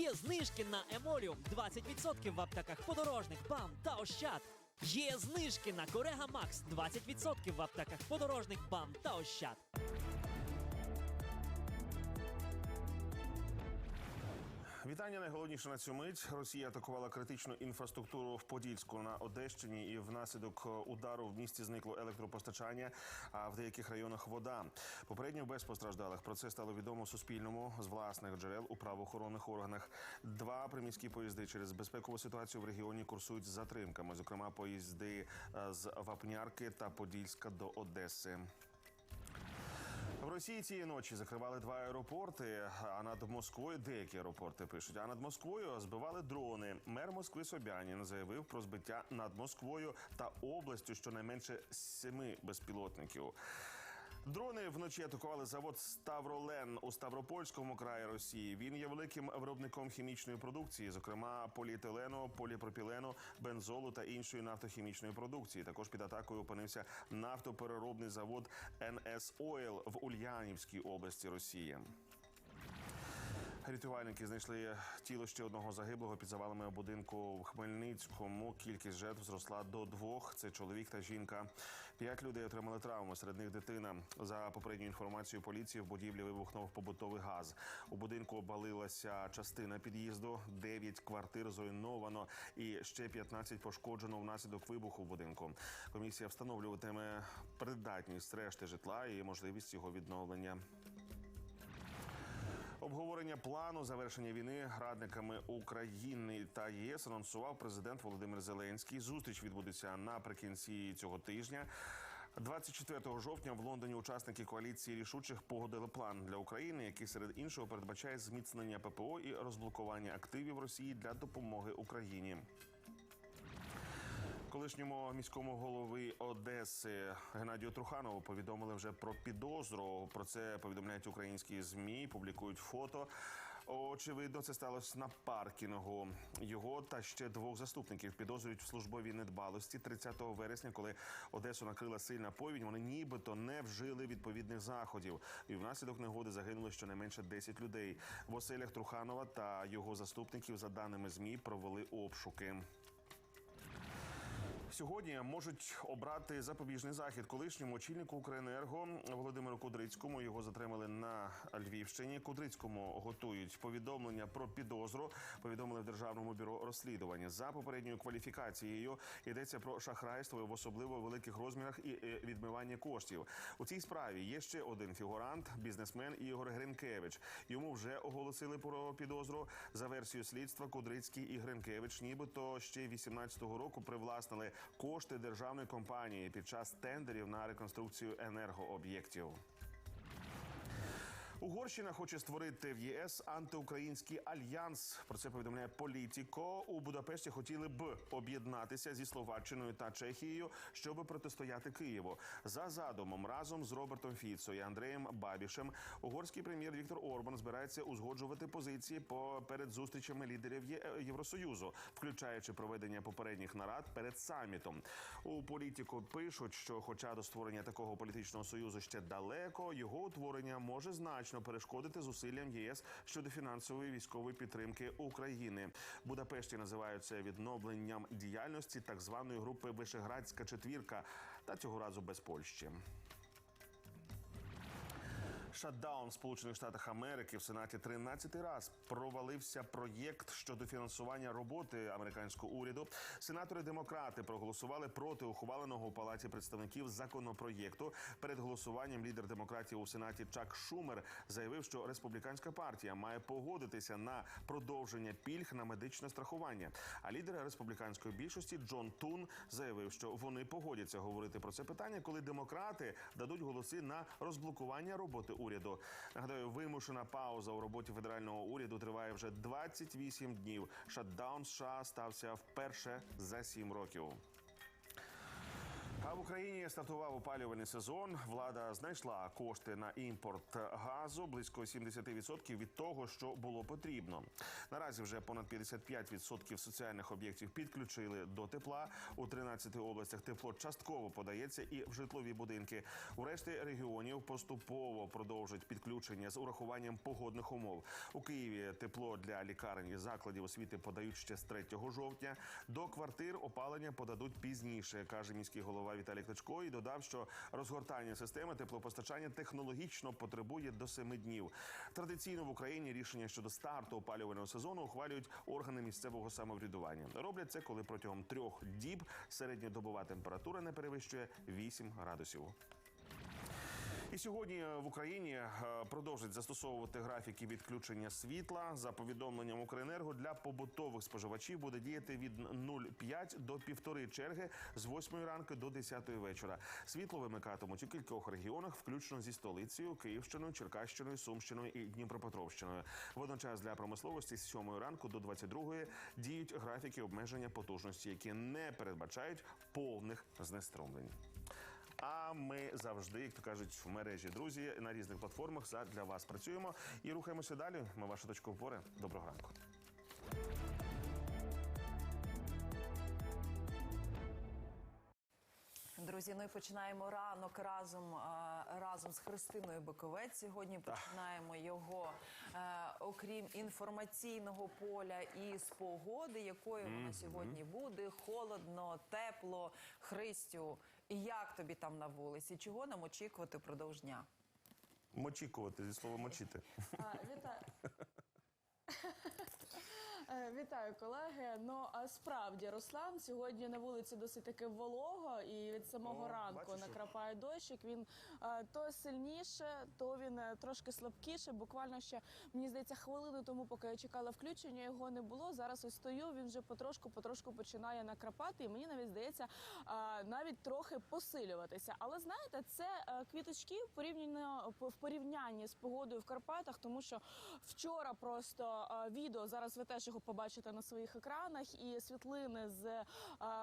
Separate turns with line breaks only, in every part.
Є знижки на Емоліум 20% в аптеках подорожник, БАМ та Ощад. Є знижки на Корега Макс 20% в аптеках подорожник, БАМ та Ощад.
Вітання найголовніше на цю мить. Росія атакувала критичну інфраструктуру в Подільську на Одещині, і внаслідок удару в місті зникло електропостачання, а в деяких районах вода. Попередньо без постраждалих. Про це стало відомо Суспільному з власних джерел у правоохоронних органах. Два приміські поїзди через безпекову ситуацію в регіоні курсують з затримками. Зокрема, поїзди е, з Вапнярки та Подільська до Одеси. В Росії цієї ночі закривали два аеропорти. А над Москвою деякі аеропорти пишуть. А над Москвою збивали дрони. Мер Москви Собянін заявив про збиття над Москвою та областю щонайменше семи безпілотників. Дрони вночі атакували завод Ставролен у Ставропольському краї Росії. Він є великим виробником хімічної продукції, зокрема поліетилену, поліпропілену, бензолу та іншої нафтохімічної продукції. Також під атакою опинився нафтопереробний завод НС Ойл в Ульянівській області Росії. Рятувальники знайшли тіло ще одного загиблого під завалами будинку в Хмельницькому. Кількість жертв зросла до двох. Це чоловік та жінка. П'ять людей отримали травми. Серед них дитина. За попередньою інформацією поліції в будівлі вибухнув побутовий газ. У будинку обвалилася частина під'їзду. Дев'ять квартир зруйновано і ще 15 пошкоджено внаслідок вибуху в будинку. Комісія встановлюватиме придатність решти житла і можливість його відновлення. Обговорення плану завершення війни радниками України та ЄС анонсував президент Володимир Зеленський. Зустріч відбудеться наприкінці цього тижня. 24 жовтня в Лондоні учасники коаліції рішучих погодили план для України, який серед іншого передбачає зміцнення ППО і розблокування активів Росії для допомоги Україні. Колишньому міському голови Одеси Геннадію Труханову повідомили вже про підозру. Про це повідомляють українські змі, публікують фото. Очевидно, це сталося на паркінгу. Його та ще двох заступників підозрюють в службовій недбалості 30 вересня, коли Одесу накрила сильна повінь. Вони нібито не вжили відповідних заходів. І внаслідок негоди загинули щонайменше 10 людей. В оселях Труханова та його заступників, за даними змі, провели обшуки. Сьогодні можуть обрати запобіжний захід колишньому очільнику Укренерго Володимиру Кудрицькому. Його затримали на Львівщині. Кудрицькому готують повідомлення про підозру. Повідомили в державному бюро розслідування за попередньою кваліфікацією. Йдеться про шахрайство в особливо великих розмірах і е, відмивання коштів. У цій справі є ще один фігурант, бізнесмен Ігор Гринкевич. Йому вже оголосили про підозру. За версією слідства Кудрицький і Гринкевич, нібито ще 18-го року привласнили кошти державної компанії під час тендерів на реконструкцію енергооб'єктів. Угорщина хоче створити в ЄС антиукраїнський альянс. Про це повідомляє Політіко. У Будапешті хотіли б об'єднатися зі Словаччиною та Чехією, щоб протистояти Києву. За задумом разом з Робертом Фіцо і Андреєм Бабішем угорський прем'єр Віктор Орбан збирається узгоджувати позиції по перед зустрічами лідерів Є- Євросоюзу, включаючи проведення попередніх нарад перед самітом. У політику пишуть, що, хоча до створення такого політичного союзу ще далеко, його утворення може значно перешкодити зусиллям ЄС щодо фінансової військової підтримки України. Будапешті називають це відновленням діяльності так званої групи Вишеградська четвірка, та цього разу без Польщі. Шатдаун в Сполучених Штатах Америки в Сенаті 13 раз провалився проєкт щодо фінансування роботи американського уряду. Сенатори демократи проголосували проти ухваленого у палаті представників законопроєкту. Перед голосуванням лідер демократів у сенаті Чак Шумер заявив, що республіканська партія має погодитися на продовження пільг на медичне страхування. А лідер республіканської більшості Джон Тун заявив, що вони погодяться говорити про це питання, коли демократи дадуть голоси на розблокування роботи уряду. Нагадаю, вимушена пауза у роботі федерального уряду триває вже 28 днів. Шатдаун США стався вперше за 7 років. А в Україні стартував опалювальний сезон. Влада знайшла кошти на імпорт газу близько 70% від того, що було потрібно. Наразі вже понад 55% соціальних об'єктів підключили до тепла. У 13 областях тепло частково подається і в житлові будинки. У решті регіонів поступово продовжать підключення з урахуванням погодних умов. У Києві тепло для лікарень і закладів освіти подають ще з 3 жовтня. До квартир опалення подадуть пізніше, каже міський голова Віталій Кличко і додав, що розгортання системи теплопостачання технологічно потребує до семи днів. Традиційно в Україні рішення щодо старту опалювального сезону ухвалюють органи місцевого самоврядування. Роблять це, коли протягом трьох діб середньодобова температура не перевищує 8 градусів. І сьогодні в Україні е, продовжать застосовувати графіки відключення світла. За повідомленням Укренерго для побутових споживачів буде діяти від 0,5 до півтори черги з 8 ранку до 10 вечора. Світло вимикатимуть у кількох регіонах, включно зі столицею Київщиною, Черкащиною, Сумщиною і Дніпропетровщиною. Водночас для промисловості з 7 ранку до 22 діють графіки обмеження потужності, які не передбачають повних знеструмлень. А ми завжди, як то кажуть, в мережі друзі на різних платформах за- для вас працюємо і рухаємося далі. Ми ваша точка опори. Доброго ранку.
Друзі, ну і починаємо ранок разом разом з Христиною Биковець. Сьогодні починаємо його е, окрім інформаційного поля і з погоди, якою вона сьогодні буде. Холодно, тепло. Христю, як тобі там на вулиці? Чого нам очікувати впродовж дня?
Мочікувати зі слова мочити.
А, Вітаю. Вітаю, колеги. Ну а справді Руслан сьогодні на вулиці досить таки волого, і від самого
О,
ранку
бачиш,
накрапає дощик. Він е, то сильніше, то він е, трошки слабкіше. Буквально ще мені здається, хвилину тому, поки я чекала включення, його не було. Зараз ось стою. Він вже потрошку, потрошку починає накрапати, і мені навіть здається, е, навіть трохи посилюватися. Але знаєте, це квіточки порівняно в порівнянні з погодою в Карпатах, тому що вчора просто е, відео зараз ви теж його побачите на своїх екранах, і світлини з е,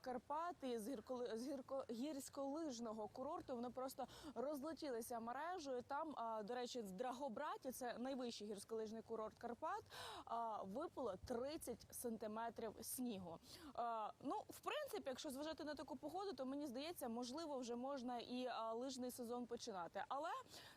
Карпат і з гірколи з гірко гірськолижного курорту. Вони просто розлетілися мережею. Там, до речі, в Драгобраті, це найвищий гірськолижний курорт Карпат. Випало 30 сантиметрів снігу. Ну, в принципі, якщо зважати на таку погоду, то мені здається, можливо, вже можна і лижний сезон починати. Але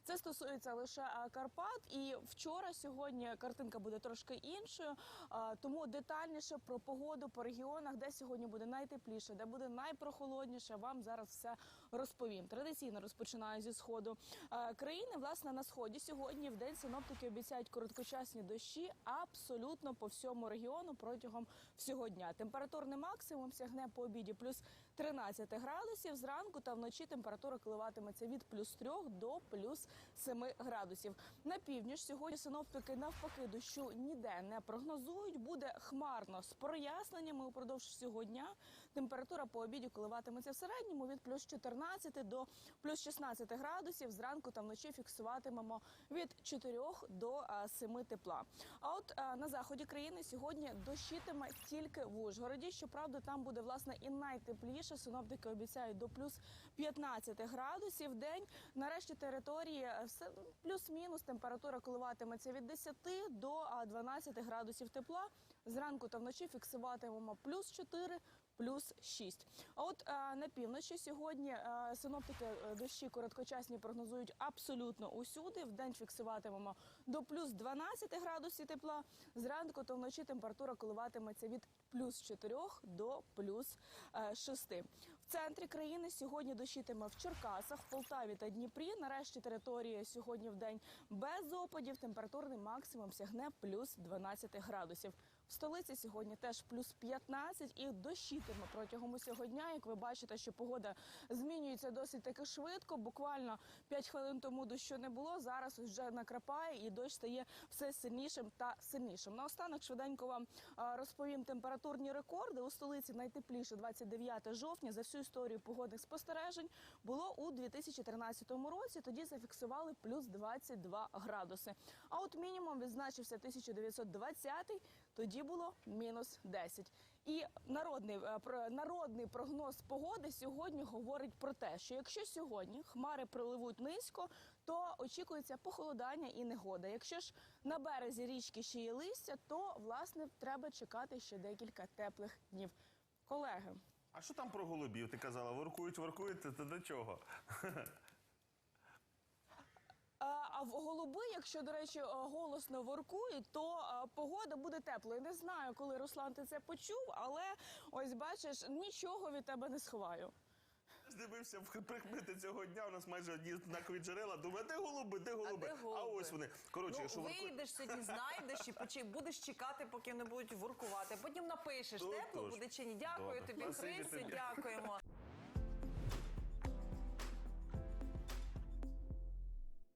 це стосується лише Карпат. І вчора, сьогодні картинка буде трошки іншою. Е, Детальніше про погоду по регіонах, де сьогодні буде найтепліше, де буде найпрохолодніше, вам зараз все розповім. Традиційно розпочинаю зі сходу е, країни. Власне, на сході сьогодні в день синоптики обіцяють короткочасні дощі абсолютно по всьому регіону протягом всього дня. Температурний максимум сягне по обіді плюс 13 градусів. Зранку та вночі температура коливатиметься від плюс 3 до плюс 7 градусів. На північ сьогодні синоптики навпаки дощу ніде не прогнозують. Буде хмарно з проясненнями упродовж всього дня. Температура по обіді коливатиметься в середньому від плюс 14 до плюс 16 градусів. Зранку та вночі фіксуватимемо від 4 до а, 7 тепла. А от на заході країни сьогодні дощитиме тільки в Ужгороді. Щоправда, там буде власне і найтепліше. Синоптики обіцяють до плюс 15 градусів в день. Нарешті території е, все ну, плюс-мінус температура коливатиметься від 10 до а, 12 градусів тепла. Зранку та вночі фіксуватимемо плюс 4, плюс 6. А от е, на півночі сьогодні е, синоптики е, дощі короткочасні прогнозують абсолютно усюди. В день фіксуватимемо до плюс 12 градусів тепла. Зранку та вночі температура коливатиметься від плюс 4 до плюс е, 6. В центрі країни сьогодні дощитиме в Черкасах, Полтаві та Дніпрі. Нарешті території сьогодні в день без опадів. Температурний максимум сягне плюс 12 градусів. Столиці сьогодні теж плюс 15 і дощитиме протягом усього дня. Як ви бачите, що погода змінюється досить таки швидко. Буквально 5 хвилин тому дощу не було. Зараз вже накрапає і дощ стає все сильнішим та сильнішим. Наостанок швиденько вам розповім температурні рекорди. У столиці найтепліше 29 жовтня за всю історію погодних спостережень було у 2013 році. Тоді зафіксували плюс 22 градуси. А от мінімум відзначився 1920 тоді було мінус 10. І народний, е, народний прогноз погоди сьогодні говорить про те, що якщо сьогодні хмари приливуть низько, то очікується похолодання і негода. Якщо ж на березі річки ще є листя, то власне треба чекати ще декілька теплих днів. Колеги,
А що там про голубів? Ти казала, воркують, воркують, ти до чого?
А, а в голуби, якщо до речі, е, голосно воркують, то е, погода буде теплою. Не знаю, коли Руслан ти це почув, але ось бачиш, нічого від тебе не сховаю.
Дивився в прикмети цього дня. У нас майже одні однакові джерела. Думаю, де голуби, де голуби?
де голуби?
ось вони. Коротше,
Ну,
якщо воркують...
вийдеш сьогодні, знайдеш і почи- будеш чекати, поки не будуть воркувати. Потім напишеш, тепло буде чи ні. Дякую
Добре.
тобі,
тобі.
дякуємо.